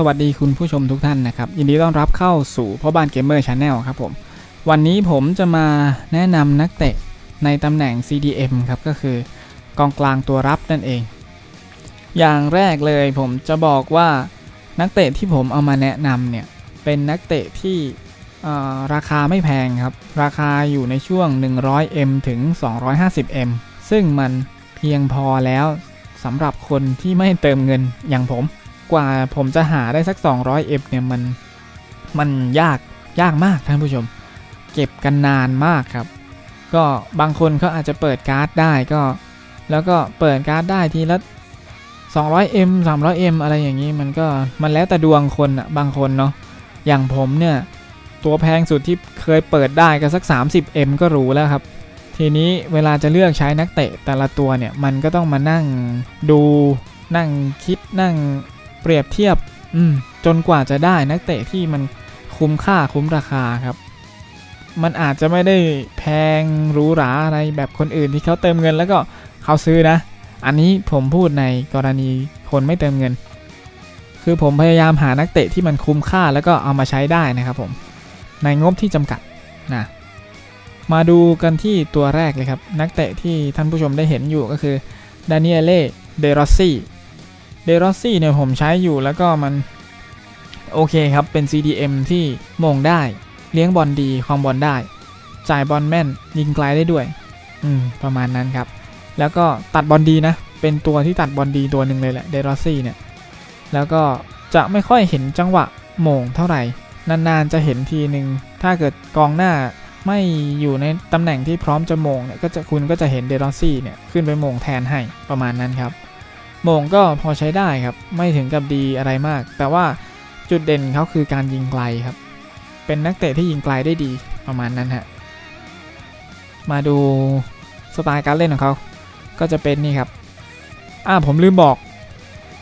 สวัสดีคุณผู้ชมทุกท่านนะครับยินดีต้อนรับเข้าสู่พ่อบ้านเกมเมอร์ชาแนลครับผม วันนี้ผมจะมาแนะนำนักเตะในตำแหน่ง CDM ครับก็คือกองกลางตัวรับนั่นเอง อย่างแรกเลยผมจะบอกว่านักเตะที่ผมเอามาแนะนำเนี่ย เป็นนักเตะที่ราคาไม่แพงครับ ราคาอยู่ในช่วง 100M ถึง 250M ซึ่งมันเพียงพอแล้วสำหรับคนที่ไม่เติมเงินอย่างผม กว่าผมจะหาได้สัก 200M เนี่ยมันมันยากยากมากท่านผู้ชม เก็บกันนานมากครับ ก็บางคนเขาอาจจะเปิดการ์ดได้ก็ แล้วก็เปิดการ์ดได้ทีละ 200M 300M อะไรอย่างนี้มันก็มันแล้วแต่ดวงคนอะบางคนเนาะอย่างผมเนี่ย ตัวแพงสุดที่เคยเปิดได้ก็สัก 30M ก็รู้แล้วครับ ทีนี้เวลาจะเลือกใช้นักเตะแต่ละตัวเนี่ย มันก็ต้องมานั่งดูนั่งคิดนั่ง รียบเทียบอืมจนกว่าจะได้นักเตะที่มันคุ้มค่าคุ้มราคาครับ มันอาจจะไม่ได้แพงหรูหราอะไรแบบคนอื่นที่เขาเติมเงินแล้วก็เขาซื้อนะ อันนี้ผมพูดในกรณีคนไม่เติมเงิน คือผมพยายามหานักเตะที่มันคุ้มค่าแล้วก็เอามาใช้ได้นะครับผม ในงบที่จำกัดนะมาดูกันที่ตัวแรกเลยครับ นักเตะที่ท่านผู้ชมได้เห็นอยู่ก็คือดานิเอเล่ เดรอสซี่ เดรอสซี่เนี่ยผมใช้อยู่แล้วก็มัน โอเคครับ เป็น CDM ที่มงได้ เลี้ยงบอลดีความบอลได้ จ่ายบอลแม่น ยิงไกลได้ด้วย อืม ประมาณนั้นครับ แล้วก็ตัดบอลดีนะ เป็นตัวที่ตัดบอลดีตัวหนึ่งเลยแหละเดรอสซี่เนี่ย แล้วก็จะไม่ค่อยเห็นจังหวะโมงเท่าไหร่ นานๆจะเห็นทีหนึ่งถ้าเกิดกองหน้าไม่อยู่ในตำแหน่งที่พร้อมจะโมงเนี่ยก็จะคุณก็จะเห็นเดรอสซี่เนี่ยขึ้นไปโมงแทนให้ประมาณนั้นครับ มงก็พอใช้ได้ครับ ไม่ถึงกับดีอะไรมาก แต่ว่าจุดเด่นเขาคือการยิงไกลครับ เป็นนักเตะที่ยิงไกลได้ดีประมาณนั้นฮะ มาดูสไตล์การเล่นของเขา ก็จะเป็นนี่ครับ อ่าผมลืมบอก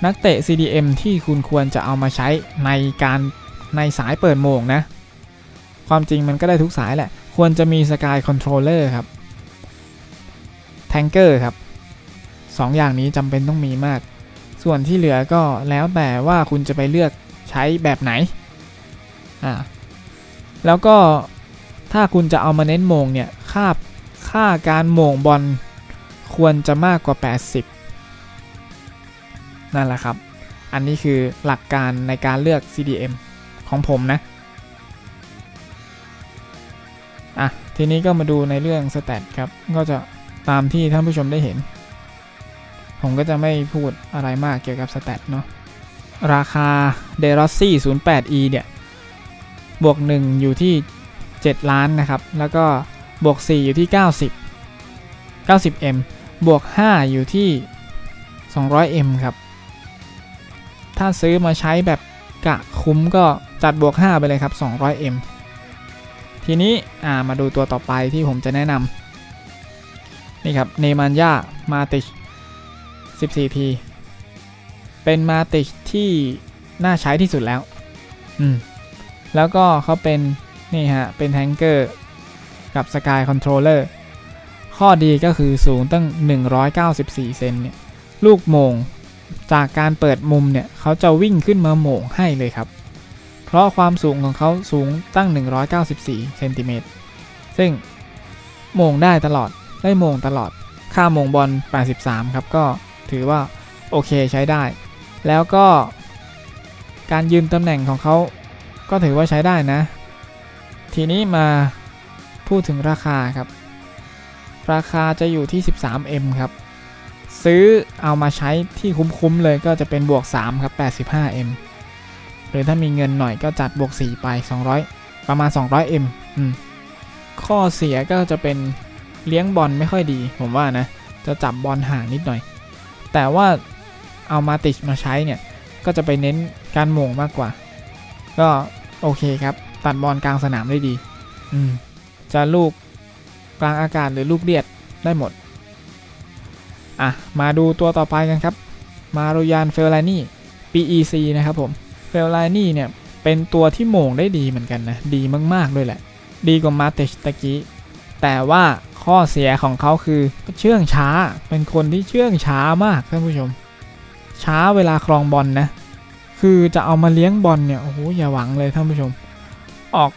นักเตะ CDM ที่คุณควรจะเอามาใช้ในการในสายเปิดโมงนะ ความจริงมันก็ได้ทุกสายแหละ ควรจะมีสกายคอนโทรลเลอร์ครับ แทงเกอร์ครับ สองอย่างนี้จำเป็นต้องมีมาก ส่วนที่เหลือก็แล้วแต่ว่าคุณจะไปเลือกใช้แบบไหนอ่าแล้วก็ถ้าคุณจะเอามาเน้นโมงเนี่ยค่าค่าการโมงบอลควรจะมากกว่า 80 นั่นแหละครับ อันนี้คือหลักการในการเลือก CDM ของผมนะ อะ ทีนี้ก็มาดูในเรื่องสเตตครับ ก็จะตามที่ท่านผู้ชมได้เห็น ผมก็จะไม่พูดอะไรมากเกี่ยวกับสเตตเนาะราคา d e r o s s i 08e เนี่ย บวก 1 อยู่ที่ 7 ล้านนะครับ แล้วก็บวก 4 อยู่ที่ 90 90m บวก 5 อยู่ที่ 200m ครับ ถ้าซื้อมาใช้แบบกะคุ้มก็จัดบวก 5 ไปเลยครับ 200m ทีนี้มาดูตัวต่อไปที่ผมจะแนะนำนี่ครับเนมันยามาติช 14t เป็นมาติชที่น่าใช้ที่สุดแล้ว อืม แล้วก็เขาเป็น นี่ฮะ เป็นแทงเกอร์กับสกายคอนโทรลเลอร์ข้อดีก็คือสูงตั้ง 194 เซนเนี่ย ลูกโมงจากการเปิดมุมเนี่ย เขาจะวิ่งขึ้นมาโมงให้เลยครับ เพราะความสูงของเขาสูงตั้ง 194 เซนติเมตร ซึ่งโมงได้ตลอด ได้โมงตลอด ค่าโมงบอล 83 ครับ ก็ ถือว่าโอเคใช้ได้ แล้วก็การยืนตำแหน่งของเขาก็ถือว่าใช้ได้นะ ทีนี้มาพูดถึงราคาครับ ราคาจะอยู่ที่ 13M ครับ ซื้อเอามาใช้ที่คุ้มๆเลยก็จะเป็นบวก 3 ครับ 85M หรือถ้ามีเงินหน่อยก็จัดบวก 4 ไป 200 ประมาณ 200M อืมข้อเสียก็จะเป็นเลี้ยงบอลไม่ค่อยดี ผมว่านะ จะจับบอลห่างนิดหน่อย แต่ว่าเอามาติชมาใช้เนี่ย ก็จะไปเน้นการโมงมากกว่า ก็โอเคครับ ตัดบอลกลางสนามได้ดี อืม จะลูกกลางอากาศหรือลูกเลียดได้หมด อะ มาดูตัวต่อไปกันครับ มาโรยานเฟลไลนี่ PEC นะครับผม เฟลไลนี่เนี่ย เป็นตัวที่โมงได้ดีเหมือนกันนะ ดีมาก ๆ ด้วยแหละ ดีกว่ามาเตชตะกี้ แต่ว่า ข้อเสียของเขาคือเชื่องช้าเป็นคนที่เชื่องช้ามากท่านผู้ชม ช้าเวลาครองบอลนะคือจะเอามาเลี้ยงบอลเนี่ยโอ้โหอย่าหวังเลยท่านผู้ชม ออก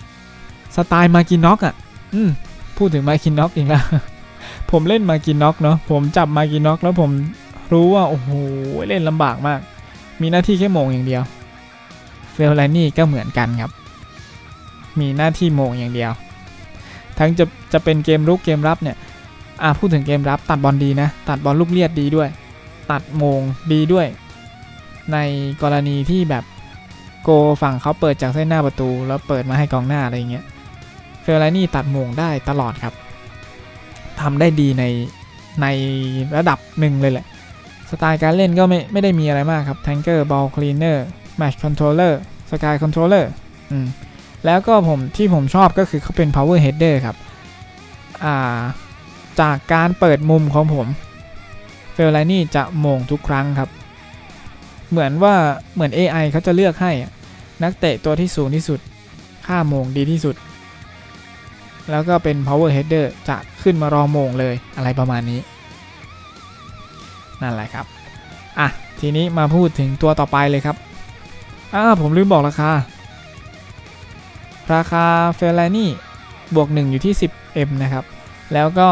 สไตล์มากินน็อกอะ อืมพูดถึงมากินน็อกอีกแล้วผมเล่นมากินน็อกเนาะผมจับมากินน็อกแล้วผมรู้ว่าโอ้โหเล่นลำบากมาก มีหน้าที่แค่โมงอย่างเดียวเฟลไลนี่ก็เหมือนกันครับ มีหน้าที่โมงอย่างเดียว ทั้งจะจะเป็นเกมรุกเกมรับเนี่ยอ่าพูดถึงเกมรับตัดบอลดีนะ ตัดบอลลูกเลียดดีด้วย ตัดโมงดีด้วย ในกรณีที่แบบโกฝั่งเขาเปิดจากเส้นหน้าประตู แล้วเปิดมาให้กองหน้าอะไรเงี้ยเฟลไลนี่ตัดโมงได้ตลอดครับทำได้ดีในในระดับหนึ่งเลยแหละ สไตล์การเล่นก็ไม่ไม่ได้มีอะไรมากครับ Tanker Ball Cleaner Match Controller Sky Controller อืม แล้วก็ผมที่ผมชอบก็คือเขาเป็น power header ครับ อ่า จากการเปิดมุมของผมเฟลไลนี่จะโมงทุกครั้งครับ เหมือนว่าเหมือน AI เขาจะเลือกให้นักเตะตัวที่สูงที่สุด ค่าโมงดีที่สุด แล้วก็เป็น power header จะขึ้นมารอโมงเลยอะไรประมาณนี้ นั่นแหละครับ อะ ทีนี้มาพูดถึงตัวต่อไปเลยครับอ่าผมลืมบอกราคา ราคาเฟลไลนี่บวก 1 อยู่ที่ 10m นะครับ แล้วก็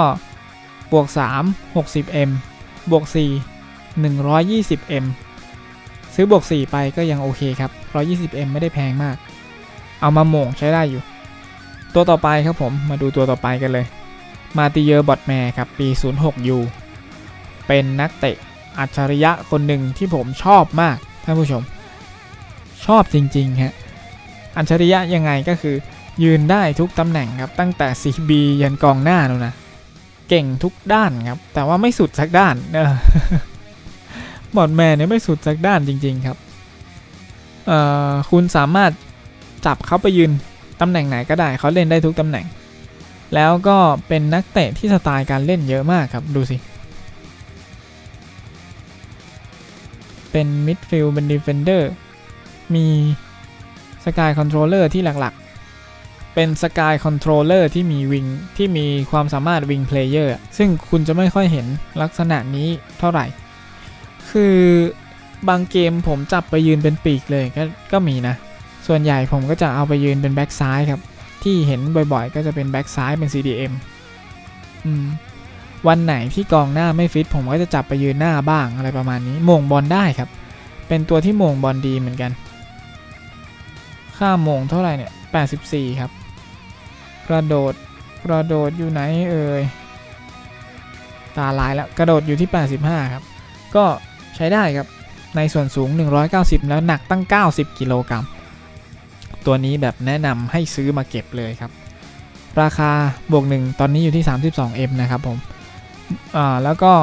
บวก 3 60m บวก 4 120m ซื้อบวก 4 ไปก็ยังโอเคครับ 120m ไม่ได้แพงมาก เอามาโม่งใช้ได้อยู่ ตัวต่อไปครับผมมาดูตัวต่อไปกันเลย มาติเยอร์บอทแมร์ครับปี 06U เป็นนักเตะอัจฉริยะคนหนึ่งที่ผมชอบมากท่านผู้ชม ชอบจริงๆฮะ อัจฉริยะยังไงก็คือ ยืนได้ทุกตำแหน่งครับ ตั้งแต่ CB ยันกองหน้านู่นนะเก่งทุกด้านครับ แต่ว่าไม่สุดสักด้านเออบอดแมนเนี่ยไม่สุดสักด้านจริง ๆครับเอ่อคุณสามารถจับเขาไปยืนตำแหน่งไหนก็ได้เขาเล่นได้ทุกตำแหน่ง แล้วก็เป็นนักเตะที่สไตล์การเล่นเยอะมากครับดูสิเป็นมิดฟิลด์เป็นดีเฟนเดอร์มี สกายคอนโทรลเลอร์ที่หลักๆ เป็นสกายคอนโทรลเลอร์ที่มีวิงที่มีความสามารถวิงเพลเยอร์ซึ่งคุณจะไม่ค่อยเห็นลักษณะนี้เท่าไหร่ คือบางเกมผมจับไปยืนเป็นปีกเลยก็ก็มีนะ ส่วนใหญ่ผมก็จะเอาไปยืนเป็นแบ็กซ้ายครับ ที่เห็นบ่อยๆ ก็จะเป็นแบ็กซ้ายเป็น CDM อืมวันไหนที่กองหน้าไม่ฟิตผมก็จะจับไปยืนหน้าบ้างอะไรประมาณนี้โมงบอลได้ครับ เป็นตัวที่โมงบอลดีเหมือนกัน ค่าโมงเท่าไหร่เนี่ย 84 ครับ กระโดด กระโดดอยู่ไหนเอ่ย ตาลายแล้ว กระโดดอยู่ที่ 85 ครับ ก็ใช้ได้ครับ ในส่วนสูง 190 แล้วหนักตั้ง 90 กิโลกรัม ตัวนี้แบบแนะนำให้ซื้อมาเก็บเลยครับ ราคาบวกหนึ่งตอนนี้อยู่ที่ 32M นะครับผม อ่า แล้วก็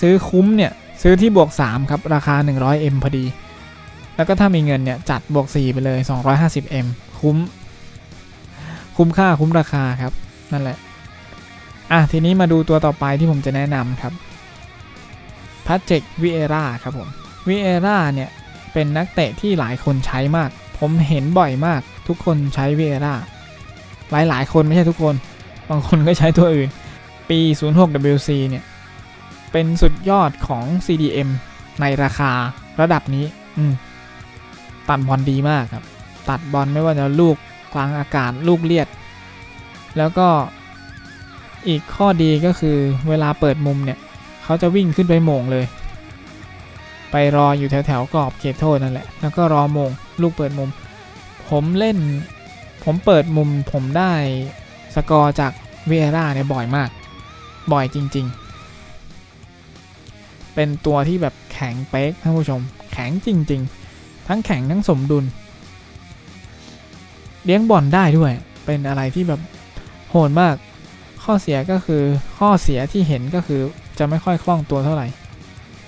ซื้อคุ้มเนี่ย ซื้อที่บวก 3 ครับ ราคา 100M พอดี แล้วก็ถ้ามีเงินเนี่ย จัดบวก 4 ไปเลย 250M คุ้ม คุ้มค่าคุ้มราคาครับ นั่นแหละ อะ ทีนี้มาดูตัวต่อไปที่ผมจะแนะนำครับพัชเจกวิเอราครับผมวิเอราเนี่ย เป็นนักเตะที่หลายคนใช้มาก ผมเห็นบ่อยมาก ทุกคนใช้วิเอราหลายหลายคนไม่ใช่ทุกคน บางคนก็ใช้ตัวอื่น ปี 06WC เนี่ย เป็นสุดยอดของ CDM ในราคาระดับนี้ อืม ตัดบอลดีมากครับ ตัดบอลไม่ว่าจะลูกกลางอากาศลูกเลียด แล้วก็อีกข้อดีก็คือเวลาเปิดมุมเนี่ย เขาจะวิ่งขึ้นไปโมงเลย ไปรออยู่แถวๆกรอบเขตโทษนั่นแหละ แล้วก็รอโมงลูกเปิดมุม ผมเล่น ผมเปิดมุมผมได้สกอร์จากเวร่าเนี่ยบ่อยมาก บ่อยจริง ๆ เป็นตัวที่แบบแข็งเป๊กท่านผู้ชม แข็งจริง ๆ ทั้งแข็งทั้งสมดุล เลี้ยงบอลได้ด้วย เป็นอะไรที่แบบโหดมาก ข้อเสียก็คือข้อเสียที่เห็นก็คือจะไม่ค่อยคล่องตัวเท่าไหร่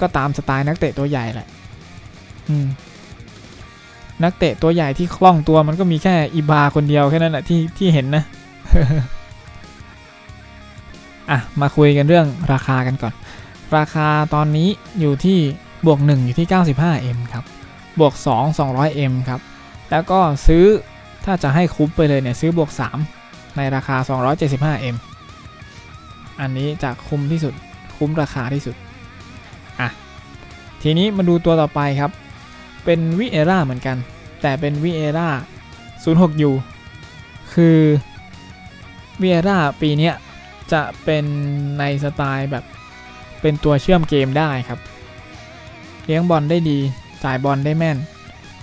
ก็ตามสไตล์นักเตะตัวใหญ่แหละ อืม นักเตะตัวใหญ่ที่คล่องตัวมันก็มีแค่อีบาคนเดียวแค่นั้นแหละที่ที่เห็นนะอะ มาคุยกันเรื่องราคากันก่อน ราคาตอนนี้อยู่ที่บวก 1 อยู่ที่ 95M ครับ บวก 2 200M ครับ แล้วก็ซื้อถ้าจะให้คุ้มไปเลยเนี่ยซื้อบวก 3 ในราคา 275M อันนี้จะคุ้มที่สุดคุ้มราคาที่สุด อะ ทีนี้มาดูตัวต่อไปครับ เป็นวิเอราเหมือนกัน แต่เป็นวิเอรา 06U คือวิเอราปีนี้จะเป็นในสไตล์แบบเป็นตัวเชื่อมเกมได้ครับ เลี้ยงบอลได้ดี จ่ายบอลได้แม่น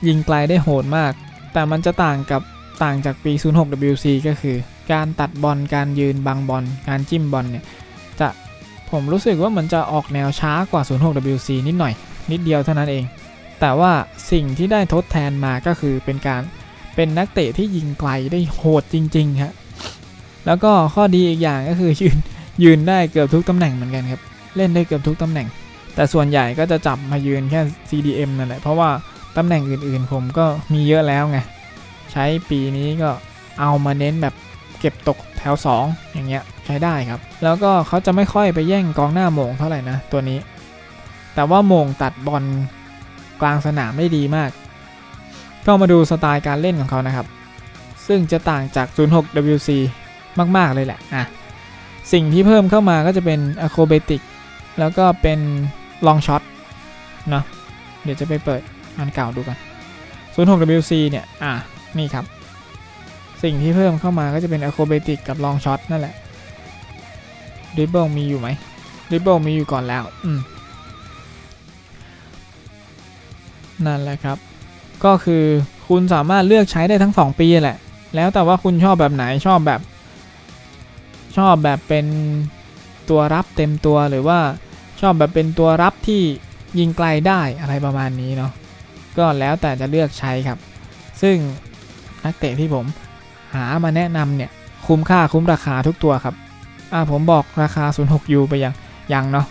ยิงไกลได้โหดมาก แต่มันจะต่างกับต่างจากปี 06WC ก็คือ การตัดบอลการยืนบังบอลการจิ้มบอลเนี่ยจะผมรู้สึกว่ามันจะออกแนวช้ากว่า 06WC นิดหน่อย นิดเดียวเท่านั้นเอง แต่ว่าสิ่งที่ได้ทดแทนมาก็คือเป็นการเป็นนักเตะที่ยิงไกลได้โหดจริงๆฮะแล้วก็ข้อดีอีกอย่างก็คือยืนยืนได้เกือบทุกตำแหน่งเหมือนกันครับ เล่นได้เกือบทุกตำแหน่ง แต่ส่วนใหญ่ก็จะจับมายืนแค่ CDM นั่นแหละ เพราะว่าตำแหน่งอื่นๆ ผมก็มีเยอะแล้วไง ใช้ปีนี้ก็เอามาเน้นแบบเก็บตกแถว 2 อย่างเงี้ยใช้ได้ครับ แล้วก็เขาจะไม่ค่อยไปแย่งกองหน้าโมงเท่าไหร่นะตัวนี้ แต่ว่าโมงตัดบอลกลางสนามได้ดีมาก ก็มาดูสไตล์การเล่นของเขานะครับ ซึ่งจะต่างจาก 06WC มาก ๆ เลยแหละอะสิ่งที่เพิ่มเข้ามาก็จะเป็น acrobatic แล้วก็เป็น long shot เนาะเดี๋ยวจะไปเปิดอันเก่าดูกัน 06WC เนี่ย อะ นี่ครับ สิ่งที่เพิ่มเข้ามาก็จะเป็น acrobatic กับ long shot นั่นแหละ dribble มีอยู่ไหม dribble มีอยู่ก่อนแล้ว อืม นั่นแหละครับ ก็คือคุณสามารถเลือกใช้ได้ทั้ง 2 ปีแหละ แล้วแต่ว่าคุณชอบแบบไหนชอบแบบ ชอบแบบเป็นตัวรับเต็มตัวหรือว่า ชอบแบบเป็นตัวรับที่ยิงไกลได้อะไรประมาณนี้เนาะก็แล้วแต่จะเลือกใช้ครับ ซึ่งนักเตะที่ผมหามาแนะนำเนี่ยคุ้มค่าคุ้มราคาทุกตัวครับอ่าผมบอกราคา 06U ไปยังยังเนาะ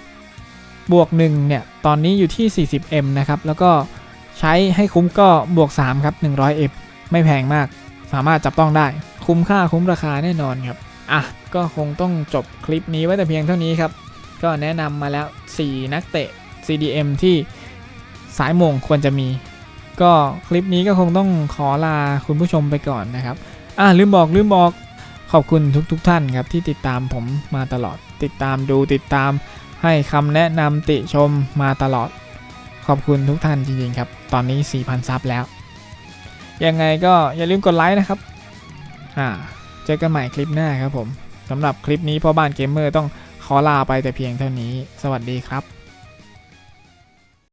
บวก1เนี่ยตอนนี้อยู่ที่ 40M นะครับแล้วก็ใช้ให้คุ้มก็บวก3ครับ 100M ไม่แพงมาก สามารถจับต้องได้ คุ้มค่าคุ้มราคาแน่นอนครับ อะ ก็คงต้องจบคลิปนี้ไว้แต่เพียงเท่านี้ครับ ก็แนะนำมาแล้ว 4 นักเตะ CDM ที่สายมงควรจะมี ก็คลิปนี้ก็คงต้องขอลาคุณผู้ชมไปก่อนนะครับ อะลืมบอกลืมบอกขอบคุณทุกๆทท่านครับที่ติดตามผมมาตลอด ติดตามดูติดตามให้คำแนะนำติชมมาตลอด ขอบคุณทุกท่านจริงๆครับ ตอนนี้ 4,000 ซับแล้ว ยังไงก็อย่าลืมกดไลค์นะครับ อ่า เจอกันใหม่คลิปหน้าครับผมสำหรับคลิปนี้พ่อบ้านเกมเมอร์ต้อง ขอลาไปแต่เพียงเท่านี้ สวัสดีครับ